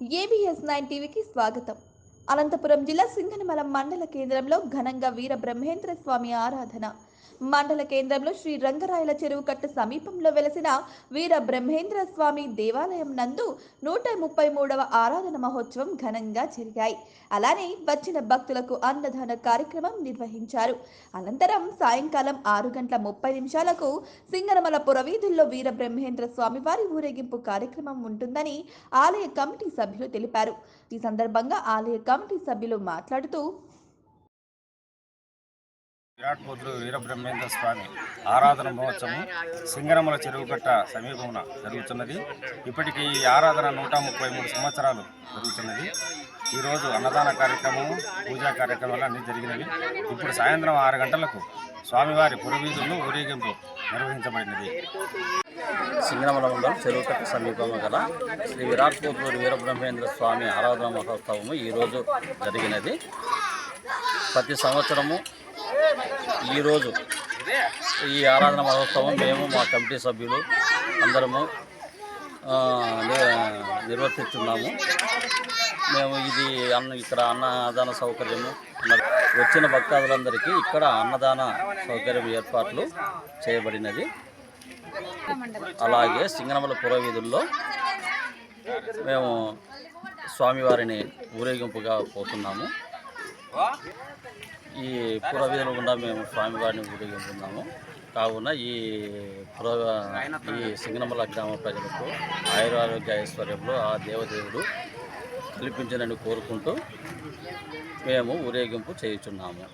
ABS nine టీవీకి స్వాగతం. అనంతపురం జిల్లా సింగనమల మండల కేంద్రంలో ఘనంగా వీర బ్రహ్మేంద్ర స్వామి ఆరాధన. మండల కేంద్రంలో శ్రీ రంగరాయల చెరువు కట్ట సమీపంలో వెలసిన వీర బ్రహ్మేంద్ర స్వామి దేవాలయం నందు నూట ముప్పై మూడవ ఆరాధన మహోత్సవం ఘనంగా జరిగాయి. అలానే వచ్చిన భక్తులకు అన్నదాన కార్యక్రమం నిర్వహించారు. అనంతరం సాయంకాలం ఆరు గంటల ముప్పై నిమిషాలకు సింగనమల పురవీధుల్లో వీర బ్రహ్మేంద్ర స్వామి వారి ఊరేగింపు కార్యక్రమం ఉంటుందని ఆలయ కమిటీ సభ్యులు తెలిపారు. ఈ సందర్భంగా ఆలయ కమిటీ సభ్యులు మాట్లాడుతూ విరాట్ వీరబ్రహ్మేంద్ర స్వామి ఆరాధన మహోత్సవం సింగరమల చెరువుకట్ట సమీపమున జరుగుతున్నది. ఇప్పటికీ ఈ ఆరాధన నూట ముప్పై మూడు సంవత్సరాలు జరుగుతున్నది. ఈరోజు అన్నదాన కార్యక్రమం పూజా కార్యక్రమాలు అన్నీ జరిగినవి. ఇప్పుడు సాయంత్రం ఆరు గంటలకు స్వామివారి పురవీధుల్లో ఊరేగింపు నిర్వహించబడినది. సింగనమల మండలం చెరువుకట్ట సమీపంలో గల శ్రీ విరాట్ వీరబ్రహ్మేంద్ర స్వామి ఆరాధన మహోత్సవము ఈరోజు జరిగినది. ప్రతి సంవత్సరము ఈరోజు ఈ ఆరాధన మహోత్సవం మేము మా కమిటీ సభ్యులు అందరము నిర్వర్తిస్తున్నాము. మేము ఇది అన్న ఇక్కడ అన్నదాన సౌకర్యము వచ్చిన భక్తాదులందరికీ ఇక్కడ అన్నదాన సౌకర్యం ఏర్పాట్లు చేయబడినది. అలాగే సింగనమల పురవీధుల్లో మేము స్వామివారిని ఊరేగింపుగా పోతున్నాము. ఈ పురవీధుల గుండా మేము స్వామివారిని ఊరేగింపున్నాము కావున ఈ పుర ఈ సింగనమల గ్రామ ప్రజలకు ఆయురారోగ్య ఐశ్వర్యంలో ఆ దేవదేవుడు కల్పించనని కోరుకుంటూ మేము ఊరేగింపు చేయుచున్నాము.